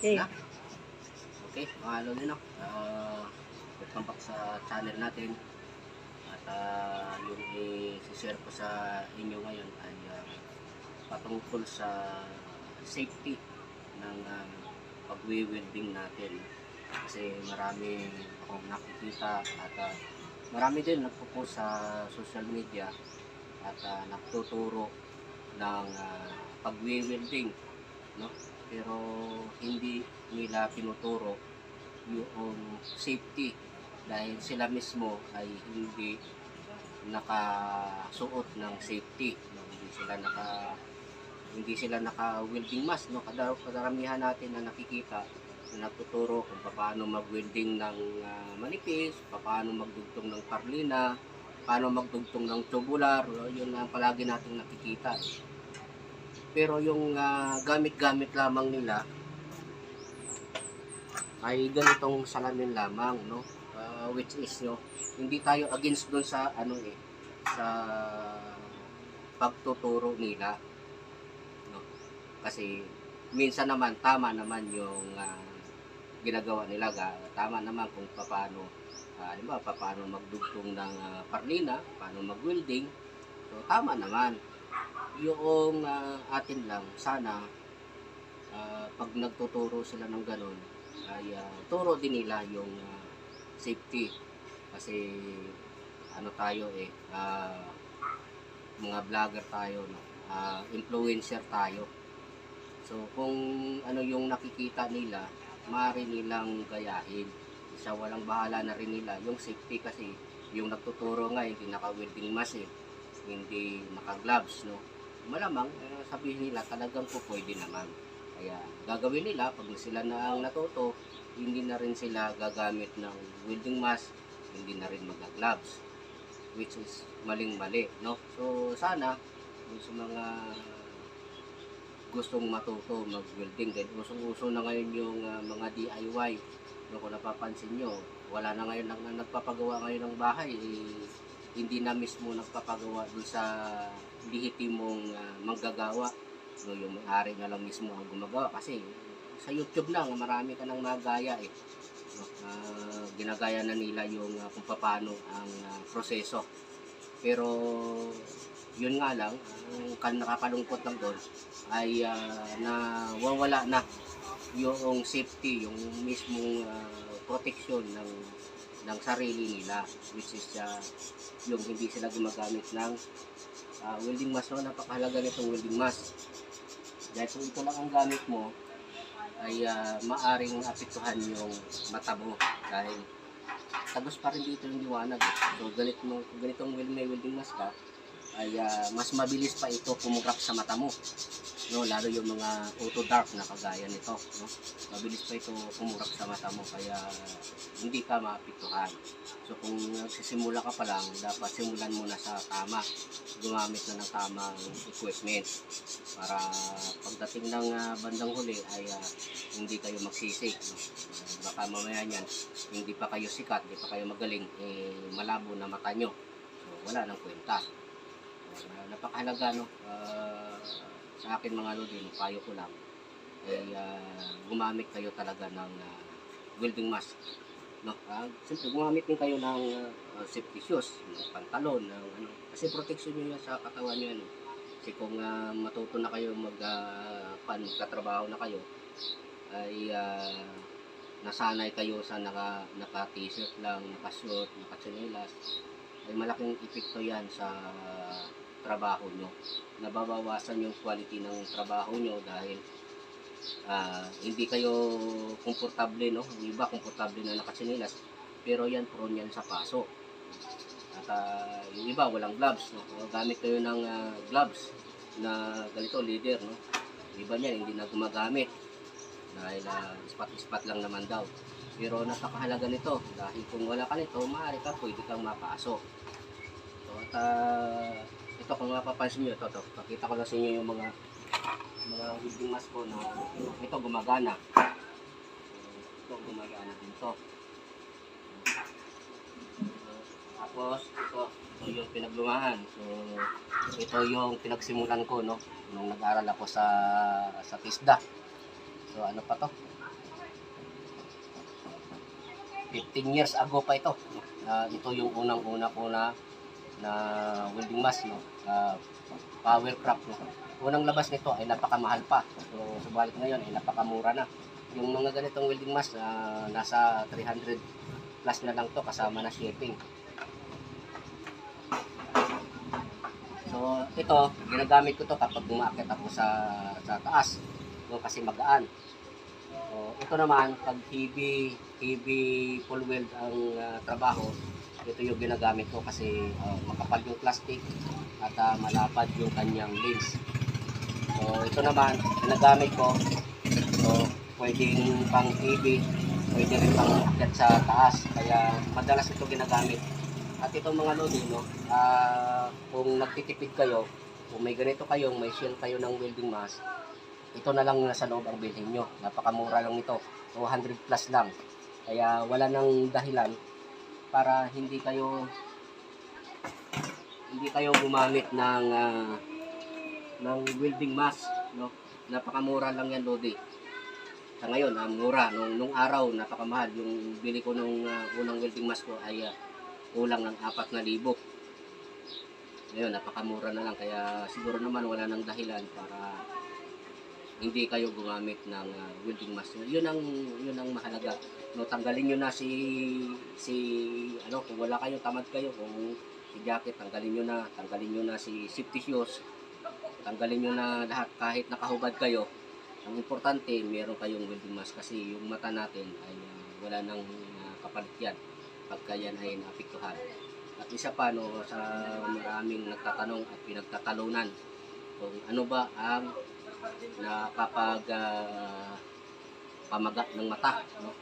Okay. Na? Okay, mga lodi no. Uh, welcome back sa channel natin. At ah, yung i-share ko sa inyo ngayon ay ah, patungkol sa safety ng uh, pagwi-welding natin. Kasi marami akong nakikita at ah, marami din nagpo-post sa social media at ah, nagtuturo ng uh, pagwi-welding no? pero hindi nila tinuturo yung safety dahil sila mismo ay hindi nakasuot ng safety no? hindi sila naka hindi sila naka welding mask no Kadar- kadaramihan natin na nakikita na nagtuturo kung paano mag-welding ng ah, manipis, paano magdugtong ng parlina, paano magdugtong ng tubular, no? yun ang palagi nating nakikita. Pero yung ah, gamit-gamit lamang nila ay ganitong salamin lamang, no? Ah, which is, no, hindi tayo against doon sa, ano eh, sa pagtuturo nila. No? Kasi, minsan naman, tama naman yung ah, ginagawa nila. Ga- Tama naman kung paano, uh, di ba, paano magdugtong ng ah, parlina, paano mag-welding. So, tama naman yung ah, atin lang sana ah, pag nagtuturo sila ng ganun ay ah, turo din nila yung ah, safety. Kasi ano tayo eh ah, mga vlogger tayo no? Ah, influencer tayo. So kung ano yung nakikita nila maaari nilang gayahin. Sa walang bahala na rin nila yung safety kasi yung nagtuturo nga hindi naka-welding mask eh hindi naka-gloves no malamang eh, sabihin nila talagang po pwede naman. Kaya gagawin nila pag sila na ang natuto, hindi na rin sila gagamit ng welding mask, hindi na rin mag-gloves which is maling-mali, no? So sana sa mga gustong matuto mag-welding din. Usong-uso na ngayon yung ah, mga DIY. No, kung napapansin nyo, wala na ngayon ang nagpapagawa ngayon ng bahay. Eh, hindi na mismo nagpapagawa dun sa lihitimong uh, manggagawa. No, yung may-ari na lang mismo ang gumagawa. Kasi sa YouTube lang, marami ka nang magaya eh. No, ah, ginagaya na nila yung ah, kung paano ang ah, proseso. Pero yun nga lang, ang nakakalungkot lang doon ay uh, nawawala na yung safety, yung mismong ah, protection ng ng sarili nila which is ah, yung hindi sila gumagamit ng ah, welding mask. No napakahalaga nitong welding mask. Dahil kung ito lang ang gamit mo ay ah, maaring apektuhan yung mata mo dahil tagos pa rin dito yung liwanag. Eh. so ganit mo, kung ganitong may welding mask ka ay ah, mas mabilis pa ito pumugrap sa mata mo no lalo yung mga auto dark na kagaya nito no? Mabilis pa ito pumugrap sa mata mo kaya hindi ka maapektuhan. So kung nagsisimula ka pa lang dapat simulan mo na sa tama. Gumamit na ng tamang equipment para pagdating ng ah, bandang huli ay ah, hindi kayo magsisi no? Baka mamaya niyan hindi pa kayo sikat hindi pa kayo magaling eh, malabo na mata nyo. So wala nang kwenta. Uh, napakahalaga no? Ah, sa akin mga lodi payo ko lang ay ah, gumamit kayo talaga ng ah, welding mask no? Uh, siyempre gumamit din kayo ng ah, safety shoes ng pantalon ng ano kasi protection niyo sa katawan niyo ano. Kasi kung ah, matuto na kayo mag uh, pan magkatrabaho na kayo ay ah, nasanay kayo sa naka naka t-shirt lang naka short naka tsinelas ay malaking epekto yan sa trabaho nyo. Nababawasan yung quality ng trabaho nyo dahil ah, hindi kayo komportable no? Yung iba komportable na nakatsinilas pero yan prone yan sa paso. At ah, yung iba walang gloves no? Gamit kayo ng ah, gloves na ganito leader no? Yung iba niyan hindi na gumagamit dahil ah, spot-spot lang naman daw. Pero napakahalaga nito dahil kung wala ka nito maaari ka pwede kang mapaso. So at ah, ito kung mapapansin nyo ito, ito pakita ko lang sa inyo yung mga mga welding mask ko na ito gumagana ito gumagana din to tapos ito ito yung pinaglumahan so ito yung pinagsimulan ko no nung nag-aral ako sa sa TISDA So ano pa to? 15 years ago pa ito. Ah, ito yung unang-una ko na na welding mask no. Ah, power craft no. Unang labas nito ay napakamahal pa. So subalit ngayon ay napakamura na. Yung mga ganitong welding mask ah, nasa 300 plus na lang to kasama na shipping. So ito, ginagamit ko to kapag umaakit ako sa sa taas. No, kasi magaan. So, ito naman, pag heavy, heavy full weld ang ah, trabaho, ito yung ginagamit ko kasi ah, makapal yung plastic at ah, malapad yung kanyang lens. So, ito naman, ginagamit ko. So, pwedeng pang heavy, pwede rin pang akyat sa taas. Kaya madalas ito ginagamit. At itong mga lodi, no, ah, kung nagtitipid kayo, kung may ganito kayong, may shield kayo ng welding mask, ito na lang nasa loob ang bilhin nyo. Napakamura lang nito. 200 plus lang. Kaya wala nang dahilan para hindi kayo hindi kayo gumamit ng ah, ng welding mask, no? Napakamura lang yan, Lodi. Sa ngayon, ang mura. Nung, nung araw, napakamahal. Yung bili ko nung ah, unang welding mask ko ay ah, kulang ng 4,000. Ngayon, napakamura na lang. Kaya siguro naman wala nang dahilan para hindi kayo gumamit ng ah, welding mask. Yun ang yun ang mahalaga. No, tanggalin niyo na si si ano kung wala kayo tamad kayo kung si jacket tanggalin niyo na, tanggalin niyo na si safety shoes. Tanggalin niyo na lahat kahit nakahubad kayo. Ang importante, meron kayong welding mask kasi yung mata natin ay ah, wala nang ah, kapalit yan pagka yan ay naapektuhan. At isa pa no, sa maraming nagtatanong at pinagtatalunan kung ano ba ang nakapag ah, pamaga ng mata no?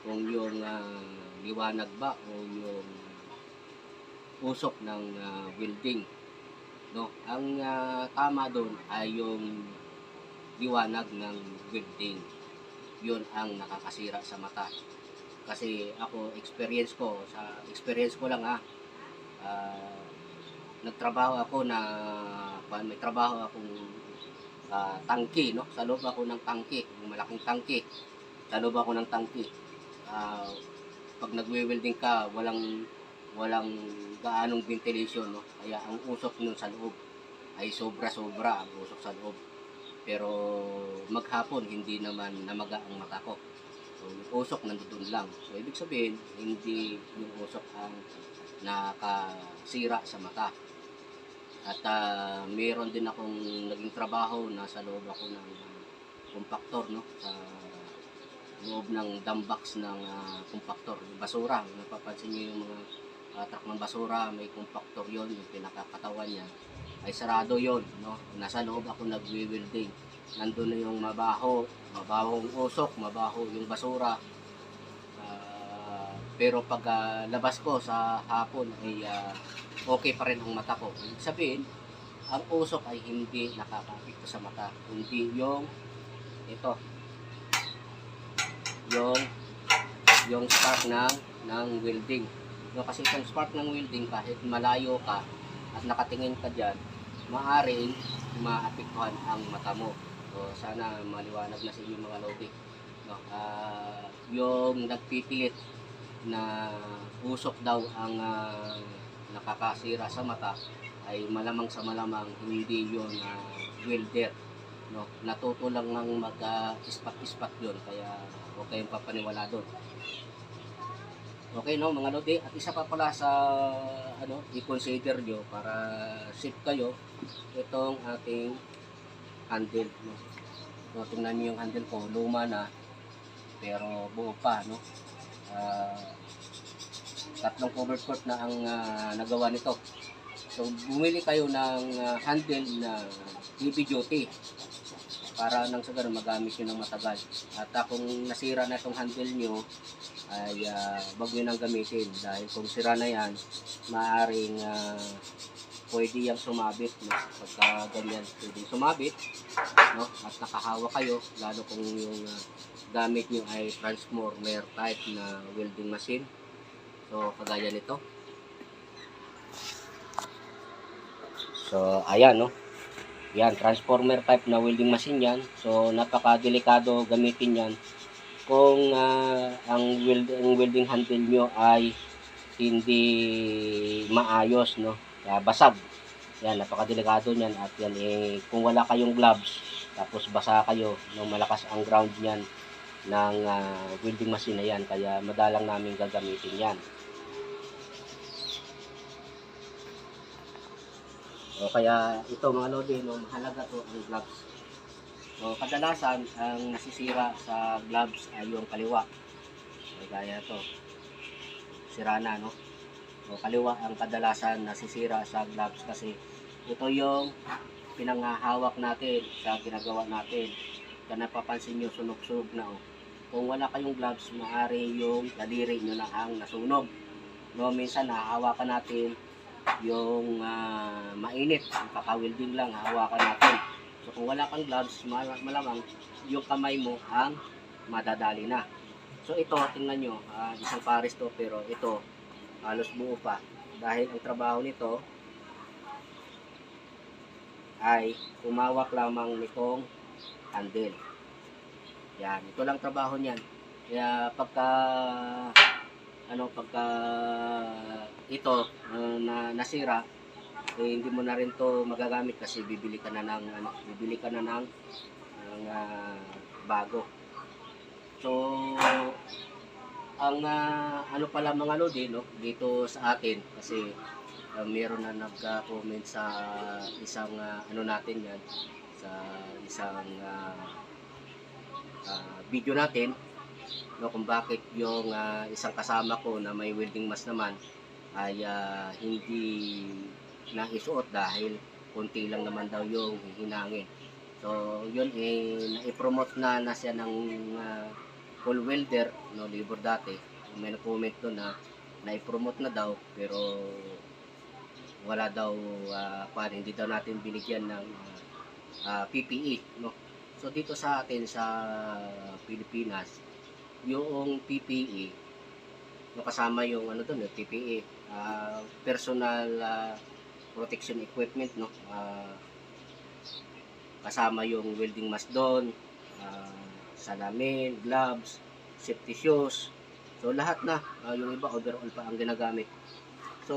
Kung yung ah, liwanag ba o yung usok ng ah, welding no? Ang ah, tama doon ay yung liwanag ng welding yun ang nakakasira sa mata. Kasi ako experience ko sa experience ko lang ha ah, nagtrabaho ako na may trabaho akong ah, tangke, no? Sa loob ako ng tangke, yung malaking tangke. Sa loob ako ng tangke. Ah, pag nagwe-welding ka, walang walang gaanong ventilation, no? Kaya ang usok nun sa loob ay sobra-sobra ang usok sa loob. Pero maghapon, hindi naman namaga ang mata ko. So, yung usok nandoon lang. So, ibig sabihin, hindi yung usok ang nakasira sa mata. At ah, meron din akong naging trabaho na sa loob ako ng compactor no sa loob ng dump box ng ah, compactor, basura. Napapansin niyo yung mga ah, truck ng basura, may compactor yon yung pinakakatawan niya. Ay sarado yon no. Nasa loob ako nagwi-welding. Nandun na yung mabaho, mabahong usok, mabaho yung basura. Pero pag ah, labas ko sa hapon ay ah, okay pa rin ang mata ko. Ibig sabihin, ang usok ay hindi nakakapikto sa mata. Hindi yung ito. Yung yung spark ng ng welding. No, kasi itong spark ng welding kahit malayo ka at nakatingin ka diyan, maaring maapektuhan ang mata mo. So sana maliwanag na sa inyo mga lodi. No, ah, yung nagpipilit na usok daw ang ah, nakakasira sa mata ay malamang sa malamang hindi yun na welder no? Natuto lang ng mag uh, ispat ispat yun kaya huwag kayong papaniwala doon okay no mga lodi at isa pa pala sa ano i-consider nyo para safe kayo itong ating handle no? No tingnan niyo yung handle ko luma na pero buo pa no Ah, tatlong cover coat na ang ah, nagawa nito. So, bumili kayo ng ah, handle na heavy duty para nang sa ganun magamit nyo ng matagal. At ah, kung nasira na itong handle nyo, ay uh, wag nyo nang gamitin dahil kung sira na yan, maaaring ah, pwede yung sumabit no? pagka ganyan pwede sumabit no? at nakahawa kayo lalo kung yung ah, gamit nyo ay transformer type na welding machine So, kagaya nito. So, ayan, no. Yan, transformer type na welding machine yan. So, napaka-delikado gamitin yan kung ah, ang, weld, ang welding handle nyo ay hindi maayos, no? Kaya basag. Yan, napaka-delikado niyan. At yan, eh, kung wala kayong gloves, tapos basa kayo, no, malakas ang ground niyan ng ah, welding machine na yan. Kaya madalang namin gagamitin yan. O kaya ito mga lodi, no, mahalaga to ang gloves. So kadalasan ang nasisira sa gloves ay yung kaliwa. So, gaya to. Sira na no. O kaliwa ang kadalasan nasisira sa gloves kasi ito yung pinangahawak natin sa ginagawa natin. Kaya napapansin nyo sunog-sunog na oh. Kung wala kayong gloves, maaari yung daliri nyo na ang nasunog. No, minsan nahahawakan natin yung ah, mainit, yung kaka-welding lang, hawakan natin. So kung wala kang gloves, mal- malamang yung kamay mo ang madadali na. So ito, tingnan nyo, ah, isang pares to, pero ito, halos buo pa. Dahil ang trabaho nito ay umawak lamang nitong handle. Yan, ito lang trabaho niyan. Kaya pagka ano pagka ito uh, na nasira eh, hindi mo na rin to magagamit kasi bibili ka na ng ano bibili ka na ng, ng ah, bago so ang ah, ano pala mga lodi no dito sa atin kasi ah, meron na nagka-comment sa isang ah, ano natin yan sa isang ah, ah, video natin no kung bakit yung ah, isang kasama ko na may welding mask naman ay ah, hindi naisuot dahil konti lang naman daw yung hihinangin. So, yun eh, na-promote na na siya ng ah, full welder, no, libor dati. May na-comment doon na na-promote na daw, pero wala daw, uh, hindi daw natin binigyan ng ah, PPE, no. So, dito sa atin sa Pilipinas, yung PPE, no, kasama yung ano doon, yung PPE, ah, personal ah, protection equipment, no, ah, kasama yung welding mask doon, ah, salamin, gloves, safety shoes, so lahat na, ah, yung iba overall pa ang ginagamit. So,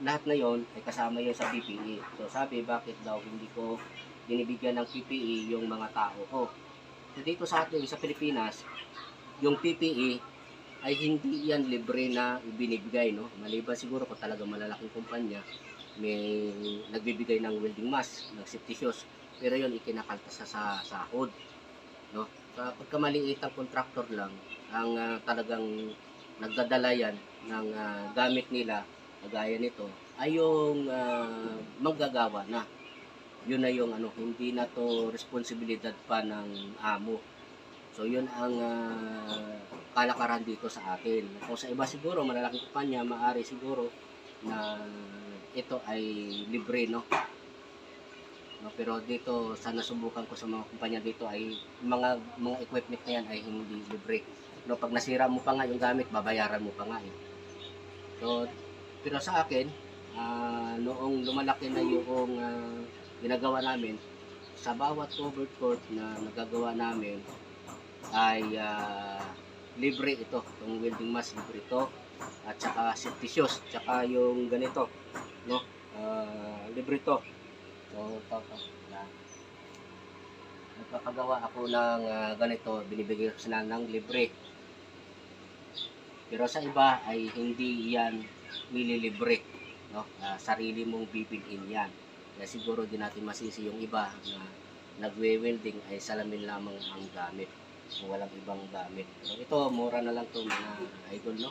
lahat na yon ay kasama yun sa PPE. So, sabi, bakit daw hindi ko binibigyan ng PPE yung mga tao ko? So, dito sa atin, sa Pilipinas, yung PPE ay hindi yan libre na ibinibigay, no? Maliban siguro kung talaga malalaking kumpanya, may nagbibigay ng welding mask, ng safety shoes, pero yun ikinakaltas sa, sa sahod, no? Sa pagkamaliit ang contractor lang, ang ah, talagang nagdadala yan ng ah, gamit nila, kagaya nito, ay yung ah, manggagawa na. Yun na yung ano, hindi na to responsibilidad pa ng amo. So yun ang ah, kalakaran dito sa atin. Kung sa iba siguro, malalaking kumpanya, maari siguro na ito ay libre, no? no? Pero dito, sa nasubukan ko sa mga kumpanya dito ay mga mga equipment na yan ay hindi libre. No, pag nasira mo pa nga yung gamit, babayaran mo pa nga eh. So, pero sa akin, ah, noong lumalaki na yung ah, ginagawa namin, sa bawat covered court na nagagawa namin, ay ah, libre ito, itong welding mask libre ito at saka safety shoes, tsaka yung ganito, no? Ah, libre ito. So, ito, ito. Yan. Nagpapagawa ako ng ah, ganito, binibigay ko sila ng libre. Pero sa iba ay hindi yan nililibre, no? Ah, sarili mong bibilhin yan. Kaya siguro din natin masisi yung iba na nagwe-welding ay salamin lamang ang gamit kung walang ibang gamit. Pero ito, mura na lang to mga idol, no?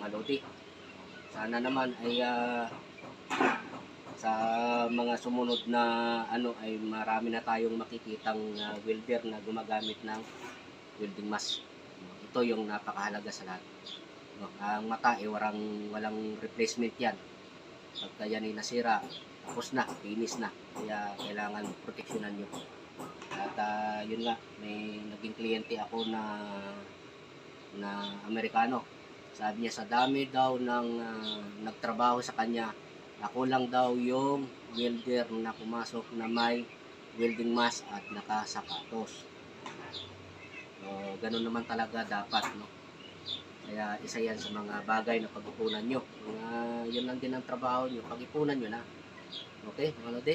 Mga lodi. Sana naman ay ah, sa mga sumunod na ano ay marami na tayong makikitang ah, welder na gumagamit ng welding mask. Ito yung napakahalaga sa lahat. No, ang mata ay walang walang replacement yan. Pagka yan ay nasira, tapos na, finish na. Kaya kailangan proteksyonan nyo. At ah, yun nga, may naging kliyente ako na na Amerikano. Sabi niya sa dami daw ng ah, nagtrabaho sa kanya, ako lang daw yung welder na pumasok na may welding mask at nakasapatos. So, ganun naman talaga dapat, no? Kaya isa yan sa mga bagay na pag-ipunan nyo. Mga, yun lang din ang trabaho nyo. Pag-ipunan nyo na. Okay, mga lodi?